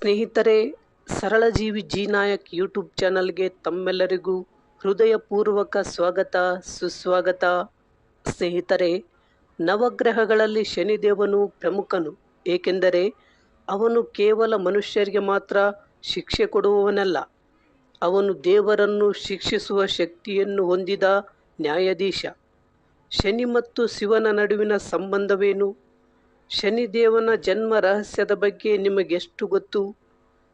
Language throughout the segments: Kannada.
ಸ್ನೇಹಿತರೆ, ಸರಳಜೀವಿ ಜಿ ನಾಯಕ್ ಯೂಟ್ಯೂಬ್ ಚಾನಲ್ಗೆ ತಮ್ಮೆಲ್ಲರಿಗೂ ಹೃದಯಪೂರ್ವಕ ಸ್ವಾಗತ, ಸುಸ್ವಾಗತ. ಸ್ನೇಹಿತರೆ, ನವಗ್ರಹಗಳಲ್ಲಿ ಶನಿದೇವನು ಪ್ರಮುಖನು. ಏಕೆಂದರೆ, ಅವನು ಕೇವಲ ಮನುಷ್ಯರಿಗೆ ಮಾತ್ರ ಶಿಕ್ಷೆ ಕೊಡುವವನಲ್ಲ. ಅವನು ದೇವರನ್ನು ಶಿಕ್ಷಿಸುವ ಶಕ್ತಿಯನ್ನು ಹೊಂದಿದ ನ್ಯಾಯಾಧೀಶ. ಶನಿ ಮತ್ತು ಶಿವನ ನಡುವಿನ ಸಂಬಂಧವೇನು? ಶನಿದೇವನ ಜನ್ಮ ರಹಸ್ಯದ ಬಗ್ಗೆ ನಿಮಗೆಷ್ಟು ಗೊತ್ತು?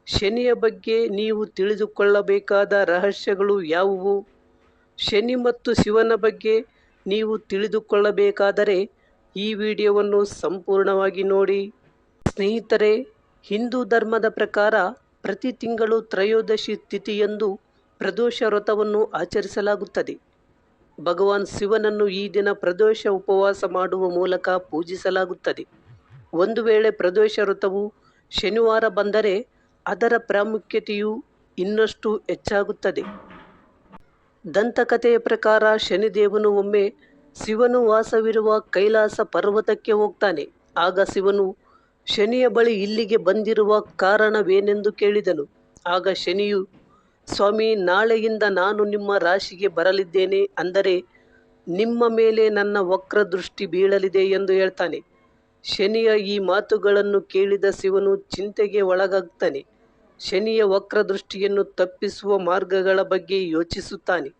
ಶನಿಯ ಬಗ್ಗೆ ನೀವು ತಿಳಿದುಕೊಳ್ಳಬೇಕಾದ ರಹಸ್ಯಗಳು ಯಾವುವು? ಶನಿ ಮತ್ತು ಶಿವನ ಬಗ್ಗೆ ನೀವು ತಿಳಿದುಕೊಳ್ಳಬೇಕಾದರೆ ಈ ವಿಡಿಯೋವನ್ನು ಸಂಪೂರ್ಣವಾಗಿ ನೋಡಿ. ಸ್ನೇಹಿತರೆ, ಹಿಂದೂ ಧರ್ಮದ ಪ್ರಕಾರ ಪ್ರತಿ ತಿಂಗಳು ತ್ರಯೋದಶಿ ತಿಥಿಯಂದು ಪ್ರದೋಷ ವ್ರತವನ್ನು ಆಚರಿಸಲಾಗುತ್ತದೆ. ಭಗವಾನ್ ಶಿವನನ್ನು ಈ ದಿನ ಪ್ರದೋಷ ಉಪವಾಸ ಮಾಡುವ ಮೂಲಕ ಪೂಜಿಸಲಾಗುತ್ತದೆ. ಒಂದು ವೇಳೆ ಪ್ರದೋಷ ಋತುವು ಶನಿವಾರ ಬಂದರೆ ಅದರ ಪ್ರಾಮುಖ್ಯತೆಯು ಇನ್ನಷ್ಟು ಹೆಚ್ಚಾಗುತ್ತದೆ. ದಂತಕಥೆಯ ಪ್ರಕಾರ ಶನಿದೇವನು ಒಮ್ಮೆ ಶಿವನು ವಾಸವಿರುವ ಕೈಲಾಸ ಪರ್ವತಕ್ಕೆ ಹೋಗ್ತಾನೆ. ಆಗ ಶಿವನು ಶನಿಯ ಬಳಿ ಇಲ್ಲಿಗೆ ಬಂದಿರುವ ಕಾರಣವೇನೆಂದು ಕೇಳಿದನು. ಆಗ ಶನಿಯು, ಸ್ವಾಮಿ, ನಾಳೆಯಿಂದ ನಾನು ನಿಮ್ಮ ರಾಶಿಗೆ ಬರಲಿದ್ದೇನೆ ಅಂದರೆ ನಿಮ್ಮ ಮೇಲೆ ನನ್ನ ವಕ್ರ ದೃಷ್ಟಿ ಬೀಳಲಿದೆ ಎಂದು ಹೇಳ್ತಾನೆ. ಶನಿಯ ಈ ಮಾತುಗಳನ್ನು ಕೇಳಿದ ಶಿವನು ಚಿಂತೆಗೆ ಒಳಗಾಗ್ತಾನೆ. ಶನಿಯ ವಕ್ರದೃಷ್ಟಿಯನ್ನು ತಪ್ಪಿಸುವ ಮಾರ್ಗಗಳ ಬಗ್ಗೆ ಯೋಚಿಸುತ್ತಾನೆ.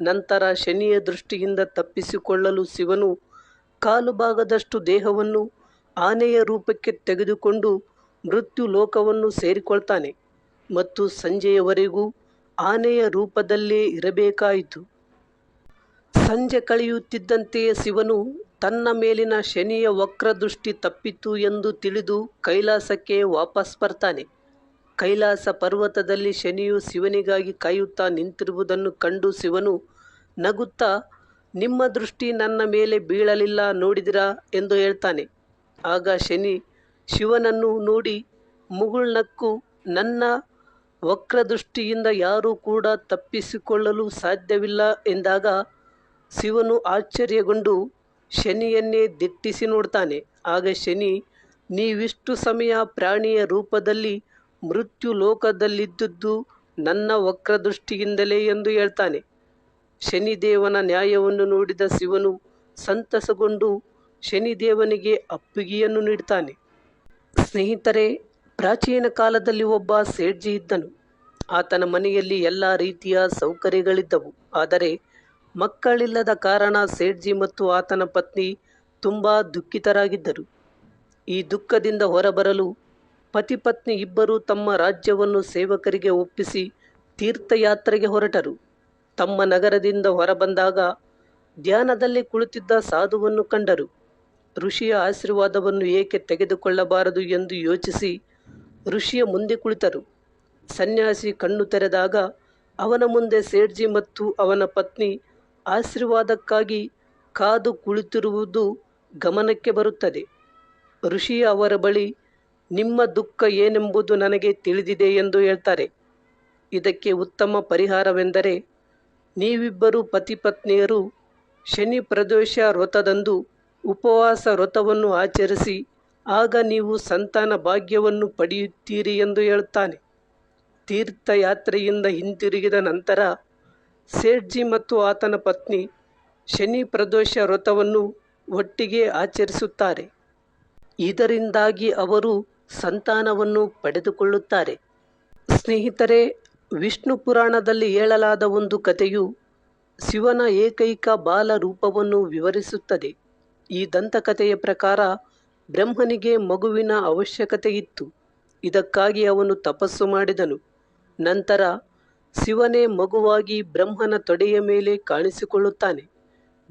ನಂತರ ಶನಿಯ ದೃಷ್ಟಿಯಿಂದ ತಪ್ಪಿಸಿಕೊಳ್ಳಲು ಶಿವನು ಕಾಲು ಭಾಗದಷ್ಟು ದೇಹವನ್ನು ಆನೆಯ ರೂಪಕ್ಕೆ ತೆಗೆದುಕೊಂಡು ಮೃತ್ಯು ಲೋಕವನ್ನು ಸೇರಿಕೊಳ್ತಾನೆ ಮತ್ತು ಸಂಜೆಯವರೆಗೂ ಆನೆಯ ರೂಪದಲ್ಲೇ ಇರಬೇಕಾಯಿತು. ಸಂಜೆ ಕಳೆಯುತ್ತಿದ್ದಂತೆಯೇ ಶಿವನು ತನ್ನ ಮೇಲಿನ ಶನಿಯ ವಕ್ರದೃಷ್ಟಿ ತಪ್ಪಿತು ಎಂದು ತಿಳಿದು ಕೈಲಾಸಕ್ಕೆ ವಾಪಸ್ ಬರ್ತಾನೆ. ಕೈಲಾಸ ಪರ್ವತದಲ್ಲಿ ಶನಿಯು ಶಿವನಿಗಾಗಿ ಕಾಯುತ್ತಾ ನಿಂತಿರುವುದನ್ನು ಕಂಡು ಶಿವನು ನಗುತ್ತಾ, ನಿಮ್ಮ ದೃಷ್ಟಿ ನನ್ನ ಮೇಲೆ ಬೀಳಲಿಲ್ಲ ನೋಡಿದಿರಾ? ಎಂದು ಹೇಳ್ತಾನೆ. ಆಗ ಶನಿ ಶಿವನನ್ನು ನೋಡಿ, ಮುಗುಳ್ನಕ್ಕು ನನ್ನ ವಕ್ರದೃಷ್ಟಿಯಿಂದ ಯಾರೂ ಕೂಡ ತಪ್ಪಿಸಿಕೊಳ್ಳಲು ಸಾಧ್ಯವಿಲ್ಲ ಎಂದಾಗ ಶಿವನು ಆಶ್ಚರ್ಯಗೊಂಡು ಶನಿಯನ್ನೇ ದಿಟ್ಟಿಸಿ ನೋಡ್ತಾನೆ. ಆಗ ಶನಿ, ನೀವಿಷ್ಟು ಸಮಯ ಪ್ರಾಣಿಯ ರೂಪದಲ್ಲಿ ಮೃತ್ಯು ಲೋಕದಲ್ಲಿದ್ದುದು ನನ್ನ ವಕ್ರದೃಷ್ಟಿಯಿಂದಲೇ ಎಂದು ಹೇಳ್ತಾನೆ. ಶನಿದೇವನ ನ್ಯಾಯವನ್ನು ನೋಡಿದ ಶಿವನು ಸಂತಸಗೊಂಡು ಶನಿದೇವನಿಗೆ ಅಪ್ಪಿಗೆಯನ್ನು ನೀಡ್ತಾನೆ. ಸ್ನೇಹಿತರೆ, ಪ್ರಾಚೀನ ಕಾಲದಲ್ಲಿ ಒಬ್ಬ ಸೇಡ್ಜಿ ಇದ್ದನು. ಆತನ ಮನೆಯಲ್ಲಿ ಎಲ್ಲ ರೀತಿಯ ಸೌಕರ್ಯಗಳಿದ್ದವು. ಆದರೆ ಮಕ್ಕಳಿಲ್ಲದ ಕಾರಣ ಸೇಠ್ಜಿ ಮತ್ತು ಆತನ ಪತ್ನಿ ತುಂಬ ದುಃಖಿತರಾಗಿದ್ದರು. ಈ ದುಃಖದಿಂದ ಹೊರಬರಲು ಪತಿ ಪತ್ನಿ ಇಬ್ಬರು ತಮ್ಮ ರಾಜ್ಯವನ್ನು ಸೇವಕರಿಗೆ ಒಪ್ಪಿಸಿ ತೀರ್ಥಯಾತ್ರೆಗೆ ಹೊರಟರು. ತಮ್ಮ ನಗರದಿಂದ ಹೊರಬಂದಾಗ ಧ್ಯಾನದಲ್ಲಿ ಕುಳಿತಿದ್ದ ಸಾಧುವನ್ನು ಕಂಡರು. ಋಷಿಯ ಆಶೀರ್ವಾದವನ್ನು ಏಕೆ ತೆಗೆದುಕೊಳ್ಳಬಾರದು ಎಂದು ಯೋಚಿಸಿ ಋಷಿಯ ಮುಂದೆ ಕುಳಿತರು. ಸನ್ಯಾಸಿ ಕಣ್ಣು ತೆರೆದಾಗ ಅವನ ಮುಂದೆ ಸೇಡ್ಜಿ ಮತ್ತು ಅವನ ಪತ್ನಿ ಆಶೀರ್ವಾದಕ್ಕಾಗಿ ಕಾದು ಕುಳಿತಿರುವುದು ಗಮನಕ್ಕೆ ಬರುತ್ತದೆ. ಋಷಿ ಅವರ ಬಳಿ ನಿಮ್ಮ ದುಃಖ ಏನೆಂಬುದು ನನಗೆ ತಿಳಿದಿದೆ ಎಂದು ಹೇಳ್ತಾರೆ. ಇದಕ್ಕೆ ಉತ್ತಮ ಪರಿಹಾರವೆಂದರೆ ನೀವಿಬ್ಬರು ಪತಿ ಪತ್ನಿಯರು ಶನಿ ಪ್ರದೋಷ ವ್ರತದಂದು ಉಪವಾಸ ವ್ರತವನ್ನು ಆಚರಿಸಿ ಆಗ ನೀವು ಸಂತಾನ ಭಾಗ್ಯವನ್ನು ಪಡೆಯುತ್ತೀರಿ ಎಂದು ಹೇಳುತ್ತಾನೆ ತೀರ್ಥಯಾತ್ರೆಯಿಂದ ಹಿಂತಿರುಗಿದ ನಂತರ ಸೇಠ್ಜಿ ಮತ್ತು ಆತನ ಪತ್ನಿ ಶನಿ ಪ್ರದೋಷ ವ್ರತವನ್ನು ಒಟ್ಟಿಗೆ ಆಚರಿಸುತ್ತಾರೆ. ಇದರಿಂದಾಗಿ ಅವರು ಸಂತಾನವನ್ನು ಪಡೆದುಕೊಳ್ಳುತ್ತಾರೆ. ಸ್ನೇಹಿತರೆ, ವಿಷ್ಣು ಪುರಾಣದಲ್ಲಿ ಹೇಳಲಾದ ಒಂದು ಕಥೆಯು ಶಿವನ ಏಕೈಕ ಬಾಲ ರೂಪವನ್ನು ವಿವರಿಸುತ್ತದೆ. ಈ ದಂತಕಥೆಯ ಪ್ರಕಾರ ಬ್ರಹ್ಮನಿಗೆ ಮಗುವಿನ ಅವಶ್ಯಕತೆ ಇತ್ತು ಇದಕ್ಕಾಗಿ ಅವನು ತಪಸ್ಸು ಮಾಡಿದನು. ನಂತರ ಶಿವನೇ ಮಗುವಾಗಿ ಬ್ರಹ್ಮನ ತೊಡೆಯ ಮೇಲೆ ಕಾಣಿಸಿಕೊಳ್ಳುತ್ತಾನೆ.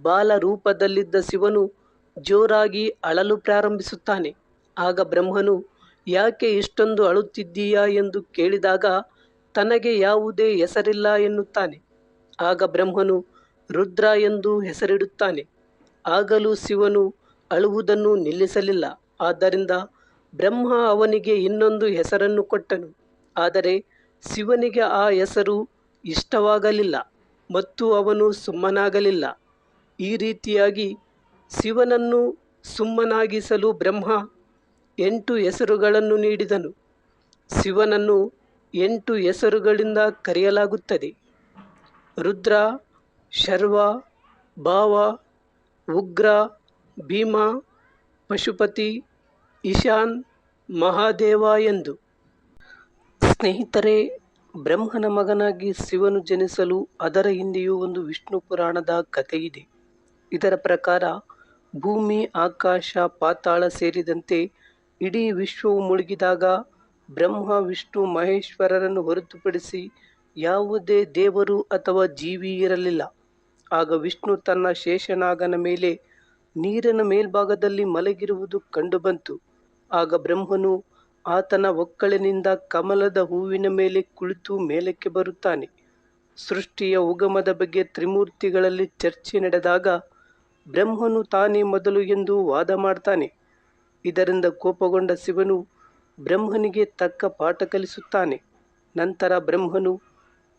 ಬಾಲ ರೂಪದಲ್ಲಿದ್ದ ಶಿವನು ಜೋರಾಗಿ ಅಳಲು ಪ್ರಾರಂಭಿಸುತ್ತಾನೆ. ಆಗ ಬ್ರಹ್ಮನು, ಯಾಕೆ ಇಷ್ಟೊಂದು ಅಳುತ್ತಿದ್ದೀಯಾ? ಎಂದು ಕೇಳಿದಾಗ, ತನಗೆ ಯಾವುದೇ ಹೆಸರಿಲ್ಲ ಎನ್ನುತ್ತಾನೆ. ಆಗ ಬ್ರಹ್ಮನು, ರುದ್ರ ಎಂದು ಹೆಸರಿಡುತ್ತಾನೆ. ಆಗಲೂ ಶಿವನು ಅಳುವುದನ್ನು ನಿಲ್ಲಿಸಲಿಲ್ಲ. ಆದ್ದರಿಂದ ಬ್ರಹ್ಮ ಅವನಿಗೆ ಇನ್ನೊಂದು ಹೆಸರನ್ನು ಕೊಟ್ಟನು. ಆದರೆ ಶಿವನಿಗೆ ಆ ಹೆಸರು ಇಷ್ಟವಾಗಲಿಲ್ಲ ಮತ್ತು ಅವನು ಸುಮ್ಮನಾಗಲಿಲ್ಲ. ಈ ರೀತಿಯಾಗಿ ಶಿವನನ್ನು ಸುಮ್ಮನಾಗಿಸಲು ಬ್ರಹ್ಮ ಎಂಟು ಹೆಸರುಗಳನ್ನು ನೀಡಿದನು. ಶಿವನನ್ನು ಎಂಟು ಹೆಸರುಗಳಿಂದ ಕರೆಯಲಾಗುತ್ತದೆ. ರುದ್ರ, ಶರ್ವ, ಭಾವ, ಉಗ್ರ, ಭೀಮ, ಪಶುಪತಿ ಇಶಾನ್ ಮಹಾದೇವ ಎಂದು. ಸ್ನೇಹಿತರೆ, ಬ್ರಹ್ಮನ ಮಗನಾಗಿ ಶಿವನು ಜನಿಸಲು ಅದರ ಹಿಂದೆಯೂ ಒಂದು ವಿಷ್ಣು ಪುರಾಣದ ಕಥೆಯಿದೆ. ಇದರ ಪ್ರಕಾರ, ಭೂಮಿ, ಆಕಾಶ, ಪಾತಾಳ ಸೇರಿದಂತೆ ಇಡೀ ವಿಶ್ವವು ಮುಳುಗಿದಾಗ ಬ್ರಹ್ಮ, ವಿಷ್ಣು, ಮಹೇಶ್ವರರನ್ನು ಹೊರತುಪಡಿಸಿ ಯಾವುದೇ ದೇವರು ಅಥವಾ ಜೀವಿ ಇರಲಿಲ್ಲ. ಆಗ ವಿಷ್ಣು ತನ್ನ ಶೇಷನಾಗನ ಮೇಲೆ ನೀರಿನ ಮೇಲ್ಭಾಗದಲ್ಲಿ ಮಲಗಿರುವುದು ಕಂಡುಬಂತು. ಆಗ ಬ್ರಹ್ಮನು ಆತನ ಒಕ್ಕಳಿನಿಂದ ಕಮಲದ ಹೂವಿನ ಮೇಲೆ ಕುಳಿತು ಮೇಲಕ್ಕೆ ಬರುತ್ತಾನೆ. ಸೃಷ್ಟಿಯ ಉಗಮದ ಬಗ್ಗೆ ತ್ರಿಮೂರ್ತಿಗಳಲ್ಲಿ ಚರ್ಚೆ ನಡೆದಾಗ ಬ್ರಹ್ಮನು ತಾನೇ ಮೊದಲು ಎಂದು ವಾದ ಮಾಡ್ತಾನೆ. ಇದರಿಂದ ಕೋಪಗೊಂಡ ಶಿವನು ಬ್ರಹ್ಮನಿಗೆ ತಕ್ಕ ಪಾಠ ಕಲಿಸುತ್ತಾನೆ. ನಂತರ ಬ್ರಹ್ಮನು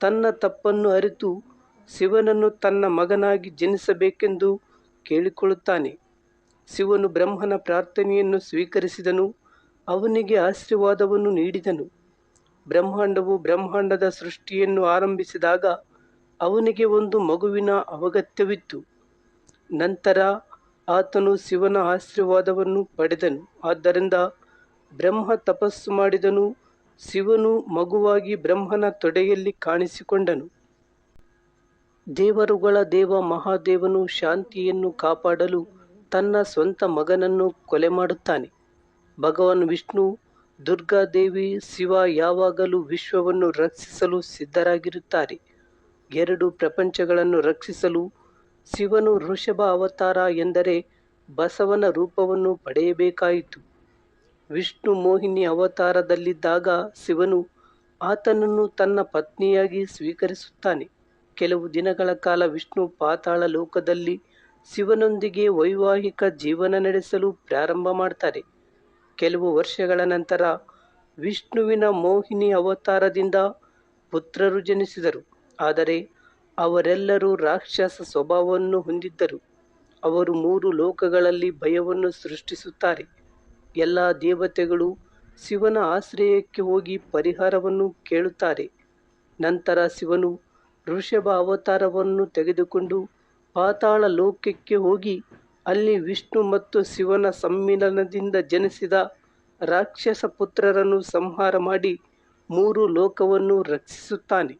ತನ್ನ ತಪ್ಪನ್ನು ಅರಿತು ಶಿವನನ್ನು ತನ್ನ ಮಗನಾಗಿ ಜನಿಸಬೇಕೆಂದು ಕೇಳಿಕೊಳ್ಳುತ್ತಾನೆ. ಶಿವನು ಬ್ರಹ್ಮನ ಪ್ರಾರ್ಥನೆಯನ್ನು ಸ್ವೀಕರಿಸಿದನು. ಅವನಿಗೆ ಆಶೀರ್ವಾದವನ್ನು ನೀಡಿದನು. ಬ್ರಹ್ಮಾಂಡವು ಬ್ರಹ್ಮಾಂಡದ ಸೃಷ್ಟಿಯನ್ನು ಆರಂಭಿಸಿದಾಗ ಅವನಿಗೆ ಒಂದು ಮಗುವಿನ ಅವಗತ್ಯವಿತ್ತು. ನಂತರ ಆತನು ಶಿವನ ಆಶೀರ್ವಾದವನ್ನು ಪಡೆದನು. ಆದ್ದರಿಂದ ಬ್ರಹ್ಮ ತಪಸ್ಸು ಮಾಡಿದನು. ಶಿವನು ಮಗುವಾಗಿ ಬ್ರಹ್ಮನ ತೊಡೆಯಲ್ಲಿ ಕಾಣಿಸಿಕೊಂಡನು. ದೇವರುಗಳ ದೇವ ಮಹಾದೇವನು ಶಾಂತಿಯನ್ನು ಕಾಪಾಡಲು ತನ್ನ ಸ್ವಂತ ಮಗನನ್ನು ಕೊಲೆ ಮಾಡುತ್ತಾನೆ ಭಗವಾನ್ ವಿಷ್ಣು ದುರ್ಗಾದೇವಿ ಶಿವ ಯಾವಾಗಲೂ ವಿಶ್ವವನ್ನು ರಕ್ಷಿಸಲು ಸಿದ್ಧರಾಗಿರುತ್ತಾರೆ. ಎರಡು ಪ್ರಪಂಚಗಳನ್ನು ರಕ್ಷಿಸಲು ಶಿವನು ಋಷಭ ಅವತಾರ ಎಂದರೆ ಬಸವನ ರೂಪವನ್ನು ಪಡೆಯಬೇಕಾಯಿತು. ವಿಷ್ಣು ಮೋಹಿನಿ ಅವತಾರದಲ್ಲಿದ್ದಾಗ ಶಿವನು ಆತನನ್ನು ತನ್ನ ಪತ್ನಿಯಾಗಿ ಸ್ವೀಕರಿಸುತ್ತಾನೆ. ಕೆಲವು ದಿನಗಳ ಕಾಲ ವಿಷ್ಣು ಪಾತಾಳ ಲೋಕದಲ್ಲಿ ಶಿವನೊಂದಿಗೆ ವೈವಾಹಿಕ ಜೀವನ ನಡೆಸಲು ಪ್ರಾರಂಭ ಮಾಡ್ತಾರೆ. ಕೆಲವು ವರ್ಷಗಳ ನಂತರ ವಿಷ್ಣುವಿನ ಮೋಹಿನಿ ಅವತಾರದಿಂದ ಪುತ್ರರು ಜನಿಸಿದರು. ಆದರೆ ಅವರೆಲ್ಲರೂ ರಾಕ್ಷಸ ಸ್ವಭಾವವನ್ನು ಹೊಂದಿದ್ದರು. ಅವರು ಮೂರು ಲೋಕಗಳಲ್ಲಿ ಭಯವನ್ನು ಸೃಷ್ಟಿಸುತ್ತಾರೆ. ಎಲ್ಲ ದೇವತೆಗಳು ಶಿವನ ಆಶ್ರಯಕ್ಕೆ ಹೋಗಿ ಪರಿಹಾರವನ್ನು ಕೇಳುತ್ತಾರೆ. ನಂತರ ಶಿವನು ಋಷಭ ಅವತಾರವನ್ನು ತೆಗೆದುಕೊಂಡು ಪಾತಾಳ ಲೋಕಕ್ಕೆ ಹೋಗಿ ಅಲ್ಲಿ ವಿಷ್ಣು ಮತ್ತು ಶಿವನ ಸಮ್ಮಿಲನದಿಂದ ಜನಿಸಿದ ರಾಕ್ಷಸ ಪುತ್ರರನ್ನು ಸಂಹಾರ ಮಾಡಿ ಮೂರು ಲೋಕವನ್ನು ರಕ್ಷಿಸುತ್ತಾನೆ.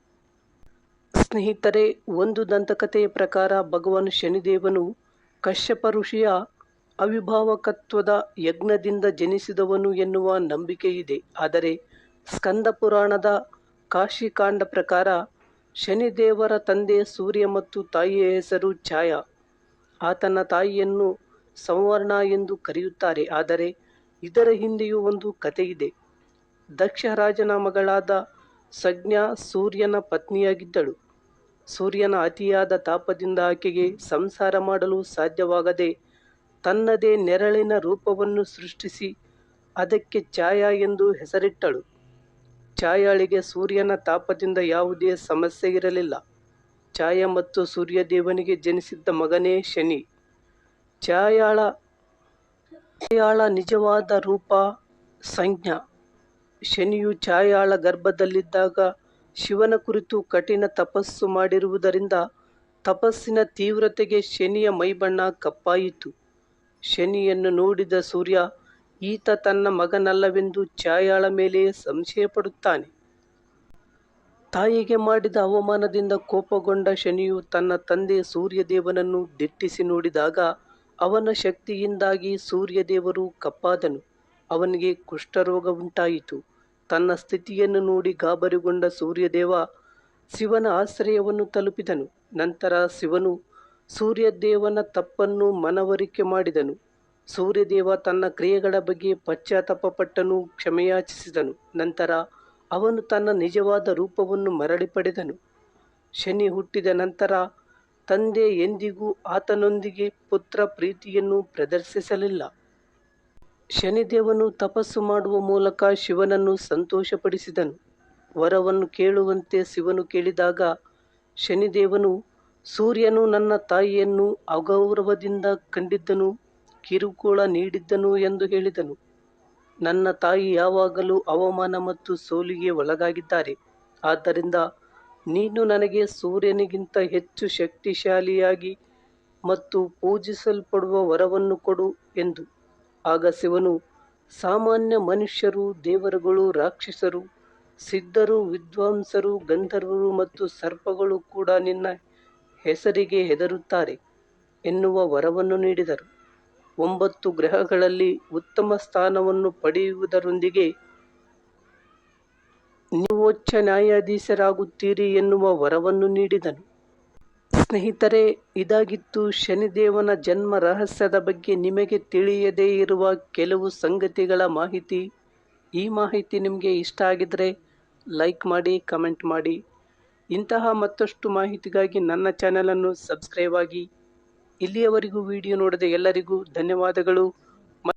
ಸ್ನೇಹಿತರೆ, ಒಂದು ದಂತಕಥೆಯ ಪ್ರಕಾರ ಭಗವಾನ್ ಶನಿದೇವನು ಕಶ್ಯಪ ಋಷಿಯ ಅವಿಭಾವಕತ್ವದ ಯಜ್ಞದಿಂದ ಜನಿಸಿದವನು ಎನ್ನುವ ನಂಬಿಕೆ ಇದೆ. ಆದರೆ ಸ್ಕಂದ ಪುರಾಣದ ಕಾಶಿಕಾಂಡ ಪ್ರಕಾರ ಶನಿದೇವರ ತಂದೆ ಸೂರ್ಯ ಮತ್ತು ತಾಯಿಯ ಹೆಸರು ಛಾಯಾ. ಆತನ ತಾಯಿಯನ್ನು ಸಂವರ್ಣ ಎಂದು ಕರೆಯುತ್ತಾರೆ. ಆದರೆ ಇದರ ಹಿಂದೆಯೂ ಒಂದು ಕಥೆಯಿದೆ. ದಕ್ಷ ರಾಜನ ಮಗಳಾದ ಸಜ್ಞಾ ಸೂರ್ಯನ ಪತ್ನಿಯಾಗಿದ್ದಳು. ಸೂರ್ಯನ ಅತಿಯಾದ ತಾಪದಿಂದ ಆಕೆಗೆ ಸಂಸಾರ ಮಾಡಲು ಸಾಧ್ಯವಾಗದೆ ತನ್ನದೇ ನೆರಳಿನ ರೂಪವನ್ನು ಸೃಷ್ಟಿಸಿ ಅದಕ್ಕೆ ಛಾಯಾ ಎಂದು ಹೆಸರಿಟ್ಟಳು. ಛಾಯಾಳಿಗೆ ಸೂರ್ಯನ ತಾಪದಿಂದ ಯಾವುದೇ ಸಮಸ್ಯೆ ಇರಲಿಲ್ಲ. ಛಾಯಾ ಮತ್ತು ಸೂರ್ಯದೇವನಿಗೆ ಜನಿಸಿದ್ದ ಮಗನೇ ಶನಿ. ಛಾಯಾಳ ಛಾಯಾಳ ನಿಜವಾದ ರೂಪ, ಸಂಜ್ಞಾ. ಶನಿಯು ಛಾಯಾಳ ಗರ್ಭದಲ್ಲಿದ್ದಾಗ ಶಿವನ ಕುರಿತು ಕಠಿಣ ತಪಸ್ಸು ಮಾಡಿರುವುದರಿಂದ ತಪಸ್ಸಿನ ತೀವ್ರತೆಗೆ ಶನಿಯ ಮೈಬಣ್ಣ ಕಪ್ಪಾಯಿತು. ಶನಿಯನ್ನು ನೋಡಿದ ಸೂರ್ಯ, ಈತ ತನ್ನ ಮಗನಲ್ಲವೆಂದು ಛಾಯಾಳ ಮೇಲೆ ಸಂಶಯಪಡುತ್ತಾನೆ. ತಾಯಿಗೆ ಮಾಡಿದ ಅವಮಾನದಿಂದ ಕೋಪಗೊಂಡ ಶನಿಯು ತನ್ನ ತಂದೆ ಸೂರ್ಯದೇವನನ್ನು ದಿಟ್ಟಿಸಿ ನೋಡಿದಾಗ ಅವನ ಶಕ್ತಿಯಿಂದಾಗಿ ಸೂರ್ಯದೇವರು ಕಪ್ಪಾದನು. ಅವನಿಗೆ ಕುಷ್ಠರೋಗ ಉಂಟಾಯಿತು ತನ್ನ ಸ್ಥಿತಿಯನ್ನು ನೋಡಿ ಗಾಬರಿಗೊಂಡ ಸೂರ್ಯದೇವ ಶಿವನ ಆಶ್ರಯವನ್ನು ತಲುಪಿದನು. ನಂತರ ಶಿವನು ಸೂರ್ಯದೇವನ ತಪ್ಪನ್ನು ಮನವರಿಕೆ ಮಾಡಿದನು. ಸೂರ್ಯದೇವ ತನ್ನ ಕ್ರಿಯೆಗಳ ಬಗ್ಗೆ ಪಶ್ಚಾತ್ತಾಪಪಟ್ಟನು, ಕ್ಷಮೆಯಾಚಿಸಿದನು. ನಂತರ ಅವನು ತನ್ನ ನಿಜವಾದ ರೂಪವನ್ನು ಮರಳಿ ಪಡೆದನು. ಶನಿ ಹುಟ್ಟಿದ ನಂತರ ತಂದೆ ಎಂದಿಗೂ ಆತನೊಂದಿಗೆ ಪುತ್ರ ಪ್ರೀತಿಯನ್ನು ಪ್ರದರ್ಶಿಸಲಿಲ್ಲ. ಶನಿದೇವನು ತಪಸ್ಸು ಮಾಡುವ ಮೂಲಕ ಶಿವನನ್ನು ಸಂತೋಷಪಡಿಸಿದನು. ವರವನ್ನು ಕೇಳುವಂತೆ ಶಿವನು ಕೇಳಿದಾಗ ಶನಿದೇವನು, ಸೂರ್ಯನು ನನ್ನ ತಾಯಿಯನ್ನು ಅಗೌರವದಿಂದ ಕಂಡಿದ್ದನು, ಕಿರುಕುಳ ನೀಡಿದ್ದನು ಎಂದು ಹೇಳಿದನು. ನನ್ನ ತಾಯಿ ಯಾವಾಗಲೂ ಅವಮಾನ ಮತ್ತು ಸೋಲಿಗೆ ಒಳಗಾಗಿದ್ದಾರೆ. ಆದ್ದರಿಂದ ನೀನು ನನಗೆ ಸೂರ್ಯನಿಗಿಂತ ಹೆಚ್ಚು ಶಕ್ತಿಶಾಲಿಯಾಗಿ ಮತ್ತು ಪೂಜಿಸಲ್ಪಡುವ ವರವನ್ನು ಕೊಡು ಎಂದು. ಆಗ ಶಿವನು, ಸಾಮಾನ್ಯ ಮನುಷ್ಯರು, ದೇವರುಗಳು, ರಾಕ್ಷಸರು, ಸಿದ್ಧರು, ವಿದ್ವಾಂಸರು, ಗಂಧರ್ವರು ಮತ್ತು ಸರ್ಪಗಳು ಕೂಡ ನಿನ್ನ ಹೆಸರಿಗೆ ಹೆದರುತ್ತಾರೆ ಎನ್ನುವ ವರವನ್ನು ನೀಡಿದರು. ಒಂಬತ್ತು ಗ್ರಹಗಳಲ್ಲಿ ಉತ್ತಮ ಸ್ಥಾನವನ್ನು ಪಡೆಯುವುದರೊಂದಿಗೆ ನೀವೋಚ್ಚ ನ್ಯಾಯಾಧೀಶರಾಗುತ್ತೀರಿ ಎನ್ನುವ ವರವನ್ನು ನೀಡಿದನು. ಸ್ನೇಹಿತರೆ, ಇದಾಗಿತ್ತು ಶನಿದೇವನ ಜನ್ಮ ರಹಸ್ಯದ ಬಗ್ಗೆ ನಿಮಗೆ ತಿಳಿಯದೇ ಇರುವ ಕೆಲವು ಸಂಗತಿಗಳ ಮಾಹಿತಿ. ಈ ಮಾಹಿತಿ ನಿಮಗೆ ಇಷ್ಟ ಆಗಿದರೆ ಲೈಕ್ ಮಾಡಿ, ಕಮೆಂಟ್ ಮಾಡಿ. ಇಂತಹ ಮತ್ತಷ್ಟು ಮಾಹಿತಿಗಾಗಿ ನನ್ನ ಚಾನಲನ್ನು ಸಬ್ಸ್ಕ್ರೈಬ್ ಆಗಿ ಇಲ್ಲಿಯವರೆಗೂ ವಿಡಿಯೋ ನೋಡಿದ ಎಲ್ಲರಿಗೂ ಧನ್ಯವಾದಗಳು.